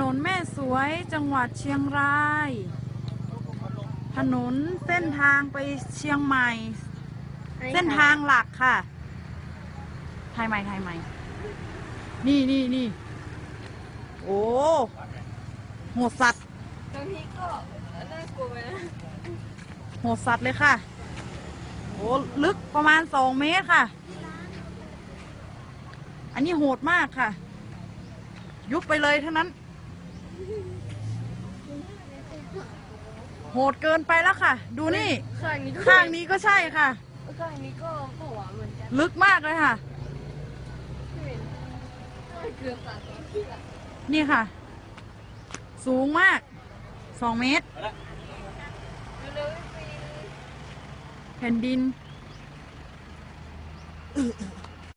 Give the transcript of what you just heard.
นนแม่สวยจังหวัดเชียงราย ถนนเส้นทางไปเชียงใหม่ เส้นทางหลักค่ะถ่ายใหม่ถ่ายใหม่ นี่นี่นี่โอ้โหดสัตว์ตรงนี้ก็น่ากลัวไปนะโหดสัตว์เลยค่ะโอ้ลึกประมาณสองเมตรค่ะ อันนี้โหดมากค่ะ ยุบไปเลยเท่านั้น โหดเกินไปแล้วค่ะ ดูนี่ ข้างนี้ก็ข้างนี้ก็ใช่ค่ะ ข้างนี้ก็ก็หวานเหมือนกันลึกมากเลยค่ะเกือบตัดที่ละนี่ค่ะ สูงมากสองเมตร เร็วๆไปแผ่นดิน